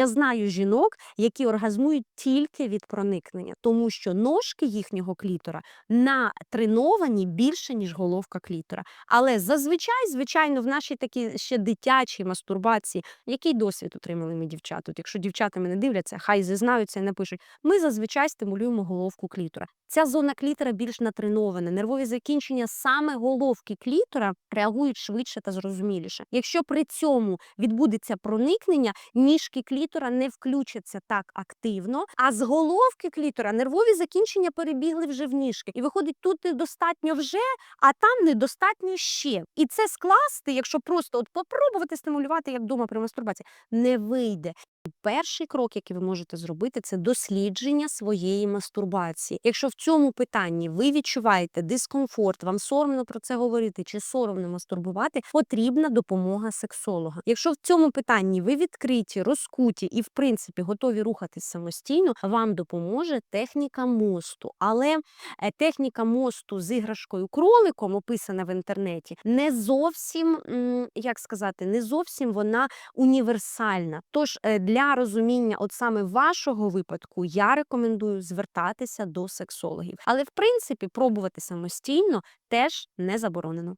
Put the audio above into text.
Я знаю жінок, які оргазмують тільки від проникнення, тому що ножки їхнього клітора натреновані більше, ніж головка клітора. Але зазвичай, звичайно, в нашій такій ще дитячій мастурбації, який досвід отримали ми дівчата? От Якщо дівчата мене дивляться, хай зізнаються і напишуть. Ми зазвичай стимулюємо головку клітора. Ця зона клітора більш натренована. Нервові закінчення саме головки клітора реагують швидше та зрозуміліше. Якщо при цьому відбудеться проникнення, ніжки клітора не включаться так активно, а з головки клітора нервові закінчення перебігли вже в ніжки. І виходить, тут недостатньо вже, а там недостатньо ще. І це скласти, якщо просто от попробувати стимулювати як вдома при мастурбації, не вийде. Перший крок, який ви можете зробити, це дослідження своєї мастурбації. Якщо в цьому питанні ви відчуваєте дискомфорт, вам соромно про це говорити чи соромно мастурбувати, потрібна допомога сексолога. Якщо в цьому питанні ви відкриті, розкуті і, в принципі, готові рухатись самостійно, вам допоможе техніка мосту. Але е, техніка мосту з іграшкою кроликом, описана в інтернеті, не зовсім як сказати, не зовсім вона універсальна. Тож е, для розуміння, от саме вашого випадку, я рекомендую звертатися до сексологів. Але в принципі пробувати самостійно теж не заборонено.